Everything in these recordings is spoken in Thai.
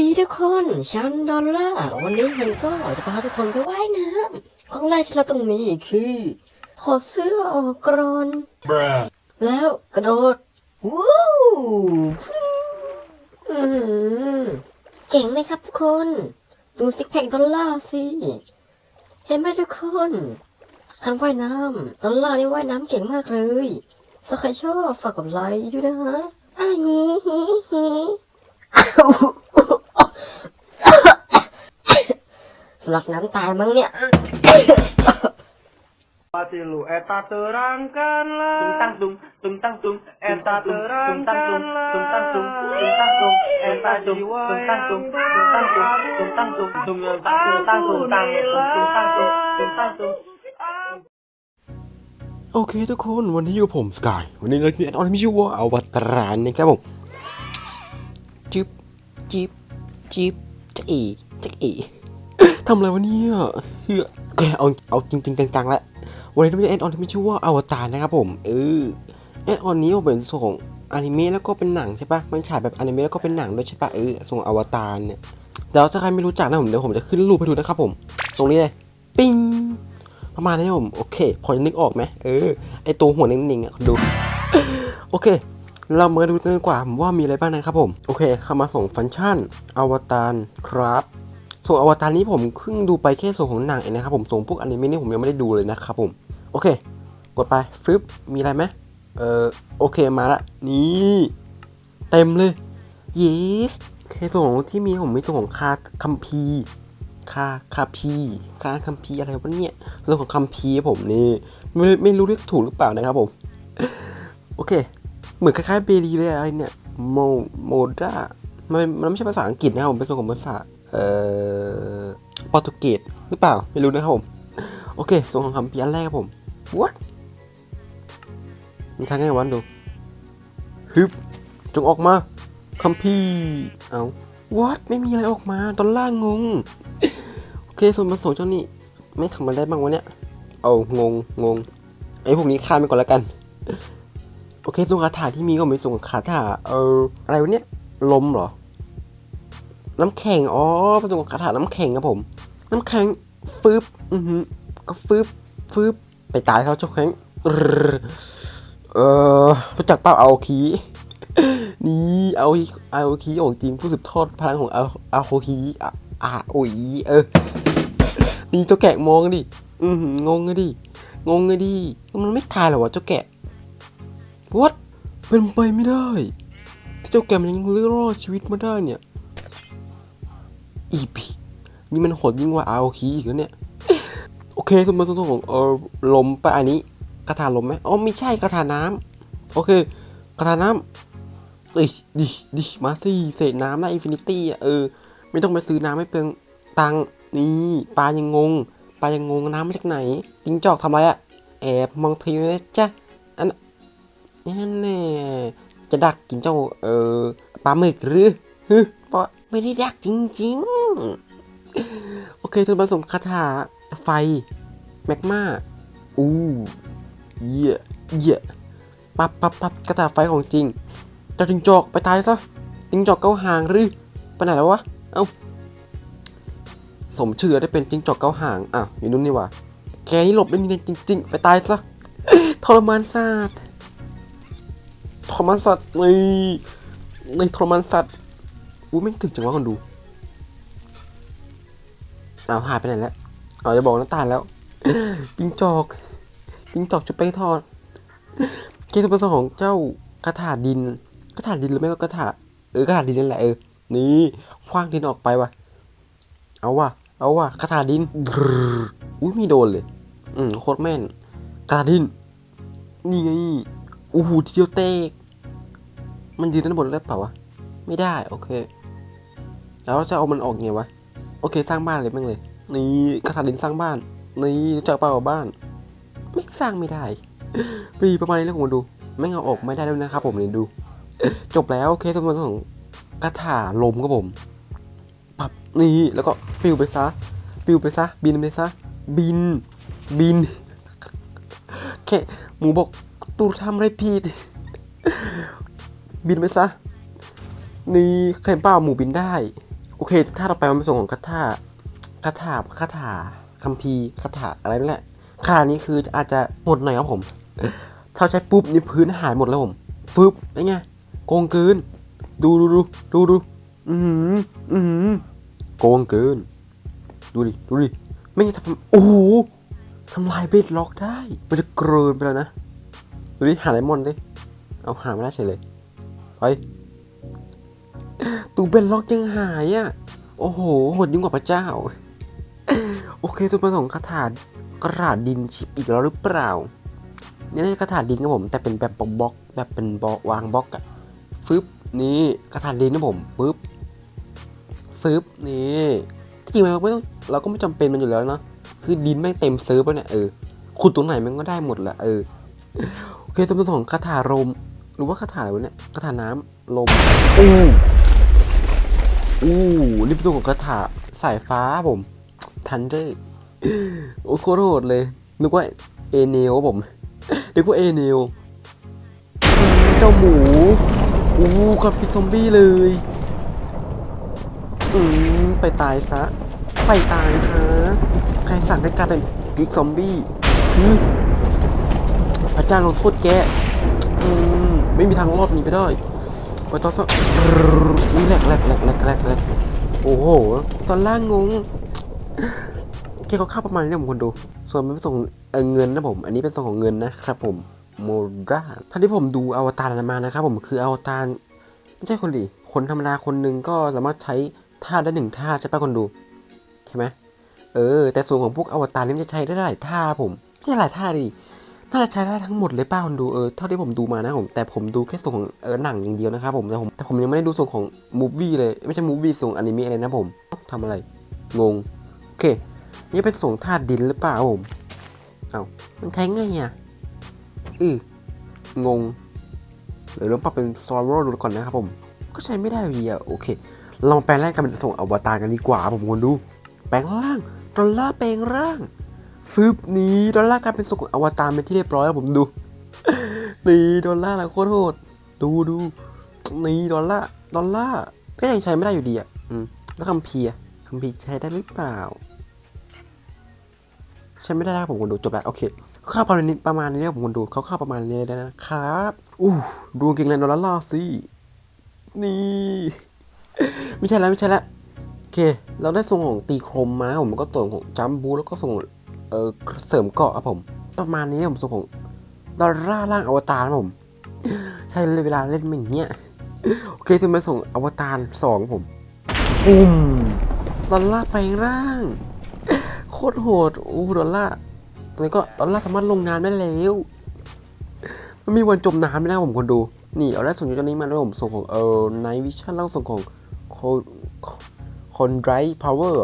ดีทุกคนฉันดอลล่าร์วันนี้มันก็จะพาทุกคนไปว่ายน้ำของแรกที่เราต้องมีคือถอดเสื้อออกก่อน Bruh. แล้วกระโดดวู้อื้อหือเก่งไหมครับทุกคน ดูซิกแพคดอลลาร์สิ เห็นไหมทุกคนการว่ายน้ำดอลลาร์นี่ว่ายน้ำเก่งมากเลยถ้าใครชอบฝากกดไลค์ด้วยนะฮะอ่าฮีฮีฮีสำห รับน้ำตายมั้งเนี่ย Mati lu eta terangkanlah tung tang tung tung tang tung eta terangkanlah tung tang tung tung tang tung eta tung tung tang tung tung tang tung tung tang tung tung tang tung tang tung tang tung tang tung tung tang tung โอเคทุกคนวันนี้อยู่กับผมสกายวันนี้เรามีแอดออนที่มีชื่อว่าอวตารนะครับผมจิ๊บจิ๊บจิ๊บจะเอจะเอ ทำอะไรวะเนี่ยเฮ้ยแกเอาเอาจริงๆจังๆแล้ววันนี้เรามีแอดออนที่มีชื่อว่าอวตารนะครับผมเออแอดออนนี้มันเป็นส่งอนิเมะแล้วก็เป็นหนังใช่ปะมันฉายแบบอนิเมะแล้วก็เป็นหนังด้วยใช่ปะเออส่งอวตารเนี่ยเดี๋ยวถ้าใครไม่รู้จักนะผมเดี๋ยวผมจะขึ้นรูปให้ดูนะครับผม ตรงนี้เลยปิ้งประมาณนี้ครับผมโอเค พอจะนึกออกไหมเออไอตัวหัวนิ่งๆอะดูโอเค เรามาดูกันดีกว่าผมว่ามีอะไรบ้างนะครับผม โอเคเข้ามาส่งฟังก์ชันอวตารครับ ส่วนอวตารนี้ผมเพิ่งดูไปแค่ส่วนของหนังเองนะครับผมส่งพวกอนิเมะนี่ผมยังไม่ได้ดูเลยนะครับผม โอเค กดไปฟึบมีอะไรไหมเออโอเคมาละนี่เต็มเลย yes โอเคส่วนของที่มีผมมีส่วนของคาคัมภีคาคาพีคาคัมพีอะไรวะเนี่ยเรื่องของคัมพีผมนี่ไม่ไม่รู้เรียกถูกหรือเปล่านะครับผม โอเค เหมือนคล้ายๆเบรีเลยอะไรเนี่ยโมโมดามันมันไม่ใช่ภาษาอังกฤษนะครับผมเป็นส่วนของภาษา เอ่อโปรตุเกสหรือเปล่า ไม่รู้นะครับผม โอเคส่วนของคัมพีร์อันแรกครับผม what มันทางไงวะดูฮึบจงออกมาคัมพีร์เอา what ไม่มีอะไรออกมา ตอนล่างงง โอเคส่วนผสมเจ้านี่ไม่ทำอะไรได้บ้างวะเนี่ย เอางงงงไอ้พวกนี้ข้ามไปก่อนแล้วกัน โอเคส่วนคาถาที่มีก็มีส่วนคาถาเอออะไรวะเนี่ยลมเหรอ น้ำแข็ง อ๋อผสมกับคาถาน้ำแข็งครับผม น้ำแข็งฟืบอือหือก็ฟืบฟืบไปตายเขาเจ้าแข็งเออรู้จักเปล่าเอาคีนี่เอาเอาคีของจริงผู้สืบทอดพลังของเอาเอาคีอะอะโอ้ยเออนี่เจ้าแกะมองดิ อือหืองงเลยดิ งงเลยดิ มันไม่ทายหรอวะเจ้าแกะ what เป็นไปไม่ได้ ที่เจ้าแกะมันยังเลือรอดชีวิตมาได้เนี่ย อีพีนี่มันโหดยิ่งกว่าอาโอคีอีกแล้วเนี่ย โอเคสมมติส่วนของเออลมไปอันนี้คาถาลมไหมอ๋อไม่ใช่คาถาน้ำโอเคคาถาน้ำเอ้ยดิดิมาสิเศษน้ำนะอินฟินิตี้อะเออ ไม่ต้องไปซื้อน้ำไม่เปลืองตังนี่ปลายังงงปลายังงงน้ำมาจากไหนจิงจอกทำอะไรอะแอบมองทีนะจ๊ะอันนั่นแน่จะดักกินเจ้าเออปลาหมึกหรือฮึ ไม่ได้ดักจริงๆ โอเคเธอมาส่งคาถาไฟ แมกมาอู้เยี่ยเยี่ยปับปับปับคาถาไฟของจริงเจ้าจิงจอกไปตายซะจิงจอกเก้าหางหรือไปไหนแล้ววะ เอ้า สมชื่อได้เป็นจิงจอกเก้าหาง อะอยู่นู่นนี่ว่าแกนี่หลบไม่มีเงินจริง ๆ ไปตายซะทรมานสัตว์ทรมานสัตว์ในในทรมานสัตว์ อู้ไม่งถึงจังวะคนดูเอาวหายไปไหนแล้วเอาจะบอกน้าตายแล้วจิงจอกจิงจอกจะไปทอดเคสประสงค์ของเจ้าคาถาดินคาถาดินหรือไม่ก็คาถาเออกระถาดินนั่นแหละเออนี่คว้างดินออกไปว่ะเอาว่ะเอาว่ะคาถาดินบรรอุ้ยมีโดนเลย อืมโคตรแม่นคาถาดิน นี่ไงโอ้โหทีเดียวเตกมันยืนด้านบนได้เปล่าวะไม่ได้โอเค แล้วจะเอามันออกไงวะ โอเคสร้างบ้านเลยแม่งเลย นี่คาถาดินสร้างบ้าน นี่จักเปล่าบ้าน ไม่สร้างไม่ได้ปีประมาณนี้แล้วผมดู แม่งเอาออกไม่ได้แล้วนะครับผมเนี่ยดู จบแล้วโอเคสมมติของกระถาลมครับผมปับนี่แล้วก็ปิวไปซะ ปิวไปซะ บินไปซะ บิน บิน แค่หมูบอกตูทำอะไรผิดบินไปซะ นี่เคยเปล่าหมูบินได้ โอเคถ้าเราไปมันเป็นส่วนของคาถาคาถาคาถาคัมภีร์คาถาอะไรนั่นแหละคาถานี้คืออาจจะหมดหน่อยครับผม ถ้าใช้ปุ๊บนี่พื้นหายหมดแล้วผมฟึบไอ้ไงโกงเกิน ดูดูดูดูดูอือหืออือหือโกงเกิน ดูดิดูดิไม่งั้นทำโอ้โหทำลายเบดล็อกได้ มันจะเกินไปแล้วนะ ดูดิหาไดมอนด์ดิ เอาหาไม่ได้เฉยเลย ไป ตูเบดล็อกยังหายอะ โอ้โหโหดยิ่งกว่าพระเจ้า โอเคตัวประสงค์คาถากระดาษดินชิปอีกแล้วหรือเปล่า นี่น่กระถาดินครับผม แต่เป็นแบบบล็อกแบบเป็นบล็อกวางบล็อกอะฟึบนี่กระถางดินนะผมฟึบฟึบนี่จริงๆเราไม่ต้องเราก็ไม่จำเป็นมันอยู่แล้วเนาะคือดินแม่งเต็มเซิร์ฟแล้วเนี่ยเออขุดตรงไหนมันก็ได้หมดแหละเออโอเคตัวของคาถาลมหรือว่าคาถาอะไรวะเนี่ยคาถาน้ำลมอู้ อู้นี่ป็นตัวของคาถาสายฟ้าผม ทันเดอร์โอ้โคตรโหดเลย นึกว่าเอเนลผมเรียกว่าเอเนลเจ้าหมูอู้กับพิซซอมบี้เลย อืมไปตายซะ ไปตายซะใครสั่งให้กลายเป็นพิซซอมบี้พระเจ้าลงโทษแก อืม ไม่มีทางรอดนี้ไปได้ ไปตอซะอุ้ยแหลกแหลกแหลกแหลกแหลกแหลกโอ้โห ตอนล่างงงแกเขาเข้าประมาณนี้ผมคนดู ส่วนเป็นส่งเเงินนะผม อันนี้เป็นส่งของเงินนะครับผม โมราท่านที่ผมดูอวตารมานะครับผมคืออวตารไม่ใช่คนดิคนธรรมดาคนหนึ่งก็สามารถใช้ท่าได้หนึ่งท่าใช่ปะคนดู ใช่ไหมเออ แต่ส่วนของพวกอวตารนี่จะใช้ได้หลายท่าผมไม่ใช่หลายท่าดิ น่าจะใช้ได้ทั้งหมดเลยป้าคนดูเออเท่าที่ผมดูมานะผมแต่ผมดูแค่ส่วนของเออหนังอย่างเดียวนะครับผมแต่ผมแต่ผมยังไม่ได้ดูส่วนของมูฟวี่เลยไม่ใช่มูฟวี่ส่วนอนิเมะเลยนะผมทำอะไรงงโอเค นี่เป็นส่งธาตุดินหรือเปล่าผมเอา้ามันใช้ไงอะอืองงเดี๋ยวเราปรับเป็นซอร์โรดูก่อนนะครับผม ก็ใช้ไม่ได้อยู่ดีอะโอเคเรามาแปลงร่างกันเป็นส่งอวตารกันดีกว่าผมคนดู แปลงร่างดอลลาแปลงร่าง ฟึบนี้ดอลลาร์กลายเป็นส่งอวตารเป็นที่เรียบร้อยแล้วผมดูนี่ดอลลาร์แล้วโคตรโหดดูดูนี่ดอลลาร์ดอลลาร์ก็ยังใช้ไม่ได้อยู่ดีอะอืมแล้วคัมภีร์อะคัมภีร์ใช้ได้หรือเปล่า ใช่ไม่ได้แล้วผมคนดูจบแล้วโอเคข้าวประมาณนี้ประมาณนี้ผมคนดูเขาข้าวประมาณนี้เลยนะครับอู้ดูกางเก่งในดอลลาร์สินี่ไม่ใช่แล้วไม่ใช่แล้วโอเค เราได้ทรงของตีโครมมาผมก็ส่งของจัมบูแล้วก็ส่ง เออเสริมเกาะครับผม ประมาณนี้ผมส่งของดอลลาร์ร่างอวตารครับผม ใช่เลยเวลาเล่นมันอย่างเงี้ยโอเคถึงมาส่งอวตารสองผมฟุ่มดอลลาร์ไปร่าง โคตรโหดอู้ดอลลาร์ตอนนี้ก็ดอลลาร์สามารถลงน้ำได้แล้วมันมีวันจมน้ำไม่ได้ผมคนดู นี่เอาได้ส่งจากตัวนี้มาแล้วผมส่งของเออไนวิชั่นแล้วส่งของโคคอนไรพาวเวอร์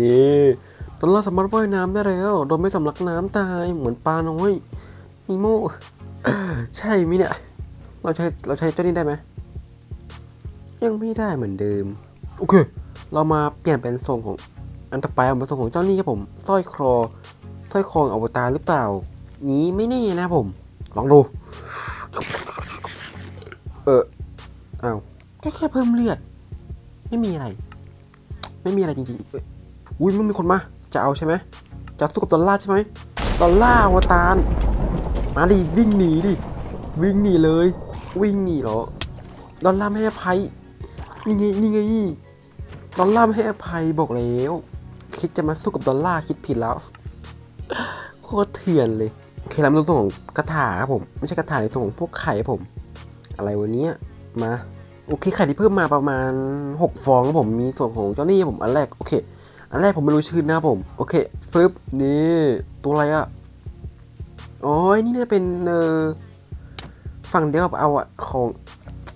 นี่ ดอลลาร์สามารถว่ายน้ำได้แล้ว โดยไม่สำลักน้ำตายเหมือนปลาน้อยนิโมใช่มิเนี่ย เราใช้เราใช้เจ้านี้ได้ไหม ยังไม่ได้เหมือนเดิม โอเค เรามาเปลี่ยนเป็นทรงของอันต่อไปเอามาส่งของเจ้านี่ครับผมสร้อยคอสร้อยคอองอวตารหรือเปล่า นี้ไม่แน่นะผม ลองดู เอออ้าวแค่แค่เพิ่มเลือด ไม่มีอะไร ไม่มีอะไรจริงๆอุ้ยมันมีคนมา จะเอาใช่ไหมจะสู้กับดอลล่าใช่ไหมดอลล่าอวตารมาดิวิ่งหนีดิวิ่งหนีเลย วิ่งหนีเหรอดอลล่าไม่ให้อภัยนี่ไงนี่ไงดอลล่าไม่ให้อภัยบอกแล้วคิดจะมาสู้กับดอลล่าคิดผิดแล้วโคตรเถื่อนเลยโอเคแล้วมาดูตัวของกระถาครับผมไม่ใช่กระถาในตัวของพวกไข่ผม อะไรวันนี้มาโอเคไข่ที่เพิ่มมาประมาณ 6 ฟองครับผมมีส่วนของเจ้านี่ผมอันแรกโอเค อันแรกผมไม่รู้ชื่อนะผม โอเคฟึบนี่ตัวอะไรอะอ๋อไอ้นี่น่าจะเป็นเออฝั่งเดียวกับเอาอะของ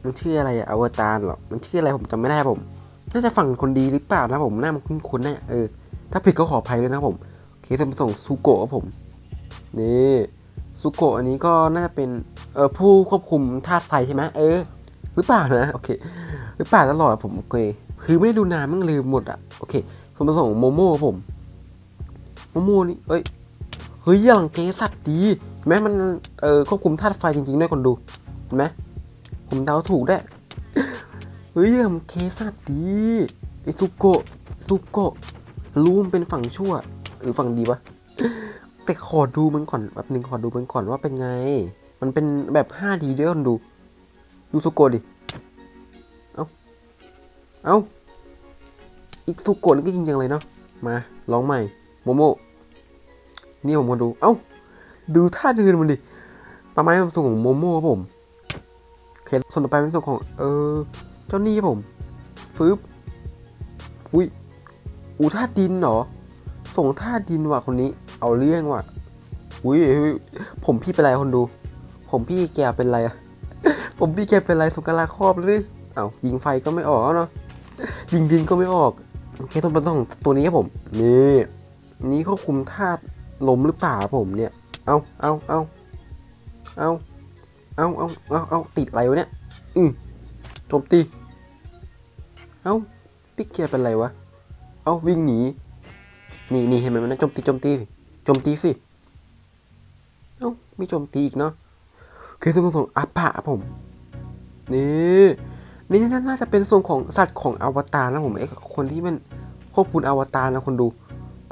มันชื่ออะไรอะอวตารเหรอมันชื่ออะไรผมจำไม่ได้ผมน่าจะฝั่งคนดีหรือเปล่านะผมหน้ามันคุ้นๆนะเออถ้าผิดก็ขออภัยด้วยนะผมโอเคจะมาส่งซูโกะครับผมนี่ซูโกะอันนี้ก็น่าจะเป็นเออผู้ควบคุมธาตุไฟใช่ไหมเออหรือเปล่านะโอเคหรือเปล่าตลอดอะผมโอเคคือไม่ได้ดูนานมั่งลืมหมดอะโอเค ส่วนผสมของโมโม่ครับผมโมโม่นี่เอ้ยเฮ้ยอย่างเกสัตว์ดีเห็นไหมมันเออควบคุมธาตุไฟจริงๆด้วยคนดูเห็นไหมผมเดาถูกได้เฮ้ยผมเคสัตว์ดีไอซุโกะซุโกะรู้มันเป็นฝั่งชั่ว หรือฝั่งดีวะแต่ขอดูมันก่อนแบบหนึ่งขอดูมันก่อนว่าเป็นไง มันเป็นแบบ 5D ด้วยคนดู ดูซุโกะดิ เอาเอา อีกซุโกะนี่ก็จริงจังเลยเนาะมาลองใหม่โมโมนี่ผมคนดู เอ้า ดูท่าเดินมันดิ ประมาณนี้ส่วนของโมโม่ครับผมโอเคส่วนต่อไปเป็นส่วนของ เออ เจ้านี่ครับผมฟึบอุ้ยอูท่าดินเหรอ ส่งท่าดินว่ะคนนี้ เอาเรื่องว่ะ อุ้ย ผมพี่เป็นไรคนดู ผมพี่แกเป็นไรอะผมพี่แกเป็นไรสงกรานครอบเลยเอายิงไฟก็ไม่ออกเนาะ ยิงดินก็ไม่ออก โอเคต้องเป็นต้องตัวนี้ครับผม นี่นี้ควบคุมธาตุลมหรือเปล่าผมเนี่ย เอาเอาเอาเอาเอาเอาเอาเอาติดอะไรวะเนี่ย อือโจมตี เอาพี่เกียเป็นไรวะ เอาวิ่งหนี นี่นี่เห็นไหมมันะโจมตีโจมตีสิโจมตีสิเอ้าไม่โจมตีอีกเนาะคือต้องส่งอัปปะผม นี่ นี่น่าจะเป็นทรงของสัตว์ของอวตารนะผมไอคนที่มันควบคุมอวตารนะคนดู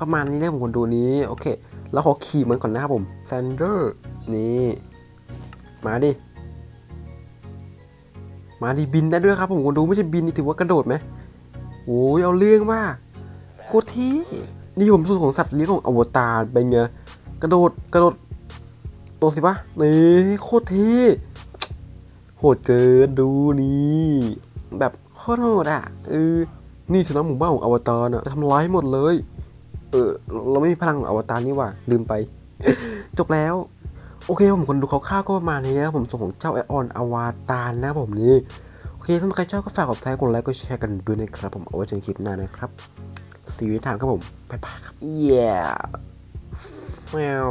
ประมาณนี้เลยผมคนดูนี้โอเคแล้วขอขี่มันก่อนนะครับผมแซนเดอร์นี่มาดิมาดิบินได้ด้วยครับผมคนดูไม่ใช่บินนี่ถือว่ากระโดดไหมโอ้ยเอาเรื่องมาโคตรที่นี่ผมสู้ของสัตว์เลี้ยงของอวตารเป็นไงกระโดดกระโดดตัวสิปะนี่โคตรเท่ โหดเกินดูนี่แบบโคตรโหดอะเออนี่ชนะหมู่บ้านของอวตารอะจะทำร้ายหมดเลย เออ เราไม่มีพลังอวตารนี่ว่าลืมไป จบแล้ว โอเคผมคนดูคร่าวก็ประมาณนี้นะครับผมส่วนของเจ้าไอออนอวตารนะผมนี่โอเคถ้าใครชอบก็ฝากกดไลค์กดไลค์กดแชร์กันด้วยนะครับ ผมเอาไว้เจอกันคลิปหน้านะครับสีวิธามครับผมบ๊ายบาครับเย้แมว